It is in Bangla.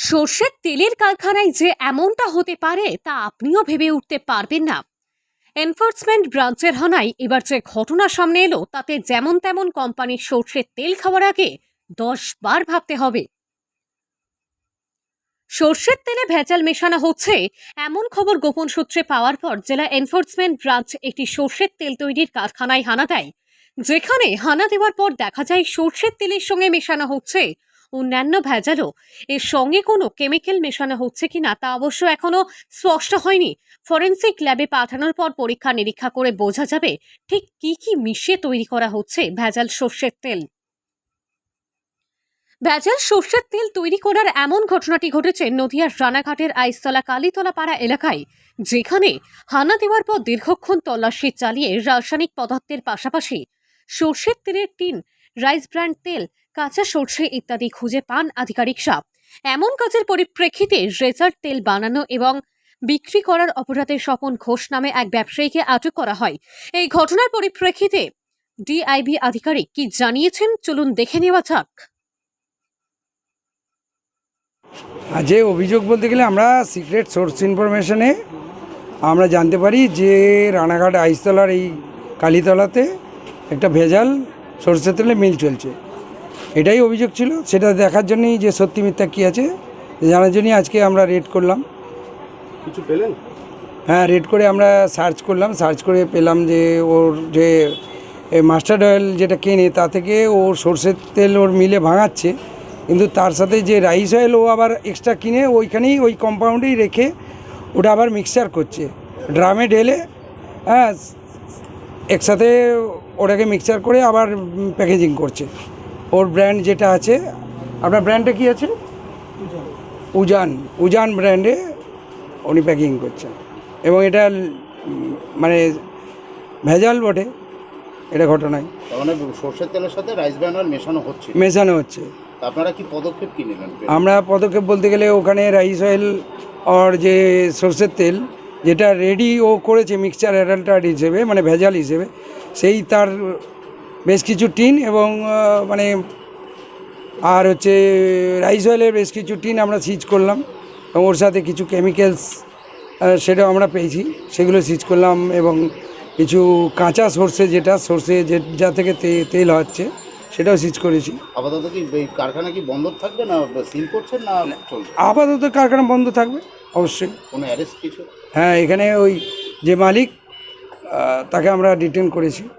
সর্ষের তেলের কারখানায় যে এমনটা হতে পারে তা আপনিও ভেবে উঠতে পারবেন না। এনফোর্সমেন্ট ব্রাঞ্চের হানায় এবার যে ঘটনা সামনে এলো, তাতে যেমন তেমন কোম্পানির সর্ষের তেল খাওয়ার আগে দশ বার ভাবতে হবে। সর্ষের তেলে ভেজাল মেশানো হচ্ছে, এমন খবর গোপন সূত্রে পাওয়ার পর জেলা এনফোর্সমেন্ট ব্রাঞ্চ একটি সর্ষের তেল তৈরির কারখানায় হানা দেয়। যেখানে হানা দেওয়ার পর দেখা যায় সর্ষের তেলের সঙ্গে মেশানো হচ্ছে অন্যান্য ভেজালও। এর সঙ্গে কোনো কেমিক্যাল মেশানো হচ্ছে কিনা তা অবশ্য এখনও স্পষ্ট হয়নি। ফরেনসিক ল্যাবে পাঠানোর পর পরীক্ষা নিরীক্ষা করে বোঝা যাবে ঠিক কি কি মিশিয়ে তৈরি করা হচ্ছে ভেজাল সর্ষের তেল। ভেজাল সর্ষের তেল তৈরি করার এমন ঘটনাটি ঘটেছে নদিয়ার রানাঘাটের আইসতলা কালীতলা পাড়া এলাকায়, যেখানে হানা দেওয়ার পর দীর্ঘক্ষণ তল্লাশি চালিয়ে রাসায়নিক পদার্থের পাশাপাশি সর্ষের তেলের টিন, রাইস ব্র্যান্ড তেল কাঁচা সর্ষে ইত্যাদি খুঁজে পান আধিকারিকরা এমন কাজের পরিপ্রেক্ষিতে রেজার্ট তেল বানানো এবং বিক্রি করার অপরাধে স্বপন ঘোষ নামে এক ব্যবসায়ীকে আটক করা হয়। এই ঘটনার পরিপ্রেক্ষিতে ডিআইবি আধিকারিক কি জানিয়েছেন? চলুন দেখে নেওয়া যাক। যে অভিযোগ বলতে গেলে আমরা সিক্রেট সোর্স ইনফরমেশনে আমরা জানতে পারি যে রানাঘাট আইসতলার এই কালীতলাতে একটা ভেজাল সরষে তেলে মিল চলছে। এটাই অভিযোগ ছিল সেটা দেখার জন্যই যে সত্যি মিথ্যা কী আছে জানার জন্যই আজকে আমরা রেড করলাম। কিছু পেলেন? হ্যাঁ রেড করে আমরা সার্চ করলাম সার্চ করে পেলাম যে ওর যে মাস্টার্ড অয়েল যেটা কেনে তা থেকে ও সর্ষের তেল ওর মিলে ভাঙাচ্ছে কিন্তু তার সাথে যে রাইস অয়েল ও আবার এক্সট্রা কিনে ওইখানেই ওই কম্পাউন্ডেই রেখে ওটা আবার মিক্সচার করছে। ড্রামে ঢেলে হ্যাঁ একসাথে ওটাকে মিক্সচার করে আবার প্যাকেজিং করছে। ওর ব্র্যান্ড যেটা আছে আপনার ব্র্যান্ডটা কি আছে? উজান। উজান ব্র্যান্ডে উনি প্যাকিং করছেন। এবং এটা মানে ভেজাল বটে এটা ঘটনায়। মানে সর্ষের তেলের সাথে রাইস মেশানো হচ্ছে। মেশানো হচ্ছে। আপনারা কি পদক্ষেপ কি নেবেন? আমরা পদক্ষেপ বলতে গেলে ওখানে রাইস অয়েল আর যে সর্ষের তেল যেটা রেডি ও করেছে মিক্সচার অ্যাডাল্টার হিসেবে মানে ভেজাল হিসেবে সেই তার বেশ কিছু টিন এবং মানে আর হচ্ছে রাইস অয়েলের বেশ কিছু টিন আমরা সিজ করলাম এবং ওর সাথে কিছু কেমিক্যালস সেটাও আমরা পেয়েছি। সেগুলো সিজ করলাম এবং কিছু কাঁচা সর্ষে যেটা সর্ষে যে যা থেকে তেল হচ্ছে সেটাও সিজ করেছি। আপাতত কি কারখানা কি বন্ধ থাকবে না সিল করছেন না আপাতত কারখানা বন্ধ থাকবে অবশ্যই। কোনো অ্যারেস্ট কিছু? হ্যাঁ এখানে ওই যে মালিক তাকে আমরা ডিটেন করেছি।